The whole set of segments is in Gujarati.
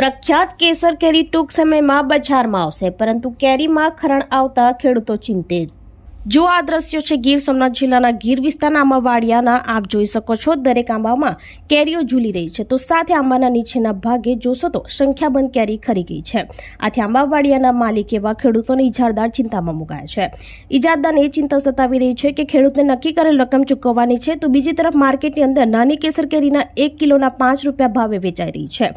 પ્રખ્યાત કેસર કેરી ટૂંક સમયમાં બજારમાં આવશે પરંતુ કેરીમાં ખરણ આવતા ખેડૂતો ચિંતિત. જો આ દ્રશ્યો છે, ગીર સોમનાથ જિલ્લાના ગીર વિસ્તારના આંબાવાડિયાના, આપ જોઈ શકો છો, દરેક આંબામાં કેરીઓ ઝૂલી રહી છે. તો સાથે આંબાના નીચેના ભાગે જોશો તો સંખ્યાબંધ કેરી ખરી ગઈ છે. આથી આંબાવાડિયાના માલિક એવા ખેડૂતોને ઇજારદાર ચિંતામાં મુકાયા છે. ઇજારદારને એ ચિંતા સતાવી રહી છે કે ખેડૂતને નક્કી કરેલ રકમ ચૂકવવાની છે, તો બીજી તરફ માર્કેટની અંદર નાની કેસર કેરીના એક કિલોના પાંચ રૂપિયા ભાવે વેચાઈ રહી છે.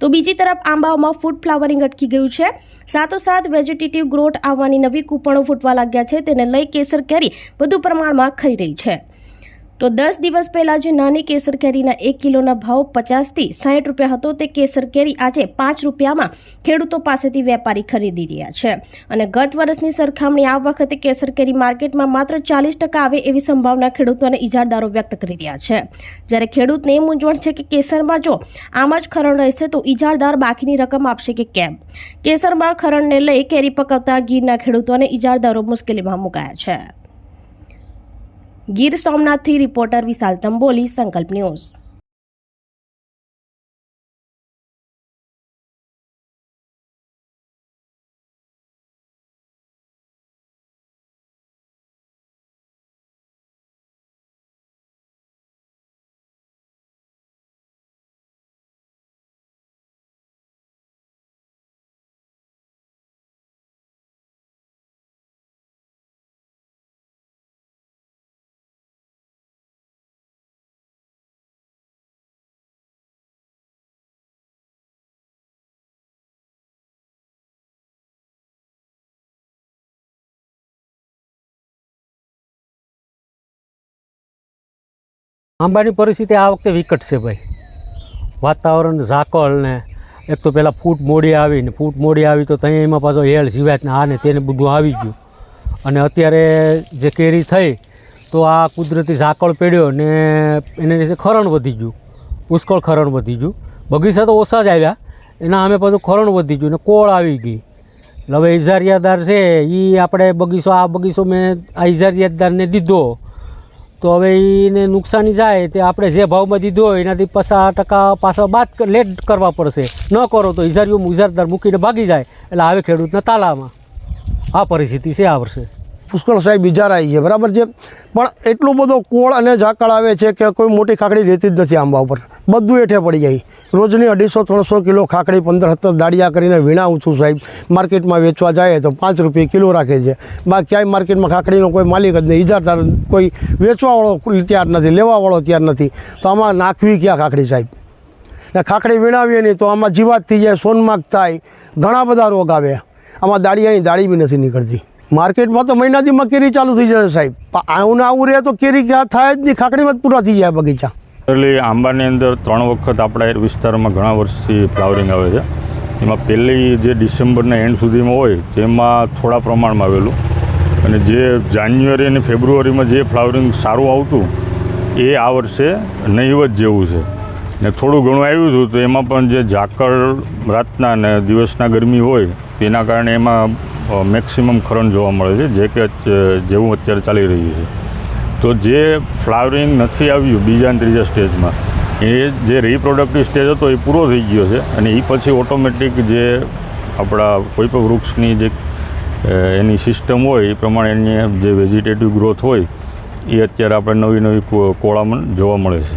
તો બીજી તરફ આંબાઓમાં ફૂડ ફ્લાવરિંગ અટકી ગયું છે. સાથોસાથ વેજીટેટિવ ગ્રોથ આવવાની નવી કૂપણો ફૂટવા લાગ્યા છે. તેને લઈ કેસર કેરી વધુ પ્રમાણમાં ખાઈ રહી છે. તો દસ દિવસ પહેલા જે નાની કેસર કેરીના એક કિલોના ભાવ પચાસથી સાહીઠ રૂપિયા હતો, તે કેસર કેરી આજે પાંચ રૂપિયામાં ખેડૂતો પાસેથી વેપારી ખરીદી રહ્યા છે. અને ગત વર્ષની સરખામણી આ વખતે કેસર કેરી માર્કેટમાં માત્ર ચાલીસ ટકા આવે એવી સંભાવના ખેડૂતોને ઇજારદારો વ્યક્ત કરી રહ્યા છે. જ્યારે ખેડૂતને એ મૂંઝવણ છે કે કેસરમાં જો આમ જ ખરણ રહેશે, તો ઇજારદાર બાકીની રકમ આપશે કે કેમ? કેસરમાં ખરણને લઈ કેરી પકવતા ગીરના ખેડૂતોને ઇજારદારો મુશ્કેલીમાં મુકાયા છે. ગીર સોમનાથથી રિપોર્ટર વિશાલ તંબોલી સંકલ્પ ન્યૂઝ. આંબાની પરિસ્થિતિ આ વખતે વિકટ છે ભાઈ. વાતાવરણ ઝાકળ ને એક તો પહેલાં ફૂટ મોડી આવી ને ફૂટ મોડી આવી તો ત્યાં એમાં પાછો હેળ જીવાત ને આ ને તેને બધું આવી ગયું. અને અત્યારે જે કેરી થઈ તો આ કુદરતી ઝાકળ પડ્યો ને એને લીધે ખરણ વધી ગયું. પુષ્કળ ખરણ વધી ગયું. બગીચા તો ઓછા જ આવ્યા. એના અમે પાછું ખરણ વધી ગયું ને કોળ આવી ગઈ. એટલે હવે ઇજારિયાદાર છે એ આપણે બગીચો, આ બગીચો મેં આ ઇજારિયાદારને દીધો. તો હવે એને નુકસાની જાય તે આપણે જે ભાવમાં દીધો હોય એનાથી પચાસ ટકા પાછા બાદ લેટ કરવા પડશે. ન કરો તો ઇજારીઓ ઇજારદાર મૂકીને ભાગી જાય. એટલે આવે ખેડૂતના તાલામાં આ પરિસ્થિતિ છે આ વર્ષે. પુષ્કળ સાહેબ ઇજારાઈ છે, બરાબર છે? પણ એટલો બધો કોળ અને ઝાકળ આવે છે કે કોઈ મોટી ખાકડી રહેતી જ નથી આંબા ઉપર. બધું હેઠે પડી જાય. રોજની અઢીસો, ત્રણસો કિલો ખાકડી પંદર, સત્તર દાડિયા કરીને વીણાવું છું સાહેબ. માર્કેટમાં વેચવા જાય તો પાંચ રૂપિયા કિલો રાખે છે. બા, ક્યાંય માર્કેટમાં ખાકડીનો કોઈ માલિક જ નહીં. ઇજારદાર કોઈ વેચવાવાળો તૈયાર નથી, લેવાવાળો તૈયાર નથી. તો આમાં નાખવી ક્યાં ખાકડી સાહેબ? ને ખાખડી વીણાવીએ નહીં તો આમાં જીવાત થઈ જાય, સોનમાગ થાય. ઘણા બધા રોગ આવે. આમાં દાળિયાની દાળી બી નથી નીકળતી. માર્કેટમાં તો મહિનાથીમાં કેરી ચાલુ થઈ જશે સાહેબ. આવું ને આવું રહે તો કેરી ક્યાં થાય જ નહીં. ખાકડીમાં જ પૂરા થઈ જાય બગીચા. એટલે આંબાની અંદર ત્રણ વખત આપણા વિસ્તારમાં ઘણા વર્ષથી ફ્લાવરિંગ આવે છે. એમાં પહેલી જે ડિસેમ્બરના એન્ડ સુધીમાં હોય, તેમાં થોડા પ્રમાણમાં આવેલું. અને જે જાન્યુઆરી અને ફેબ્રુઆરીમાં જે ફ્લાવરિંગ સારું આવતું, એ આ વર્ષે નહીવત જેવું છે. ને થોડું ઘણું આવ્યું હતું, તો એમાં પણ જે ઝાકળ રાતના ને દિવસના ગરમી હોય, તેના કારણે એમાં મેક્સિમમ ખરણ જોવા મળે છે, જે કે જેવું અત્યારે ચાલી રહ્યું છે. તો જે ફ્લાવરિંગ નથી આવ્યું બીજા અને ત્રીજા સ્ટેજમાં, એ જે રિપ્રોડક્ટિવ સ્ટેજ હતો એ પૂરો થઈ ગયો છે અને એ પછી ઓટોમેટિક જે આપણા કોઈ પણ વૃક્ષની જે એની સિસ્ટમ હોય, એ પ્રમાણે એની જે વેજીટેટિવ ગ્રોથ હોય, એ અત્યારે આપણે નવી નવી કોળામણ જોવા મળે છે.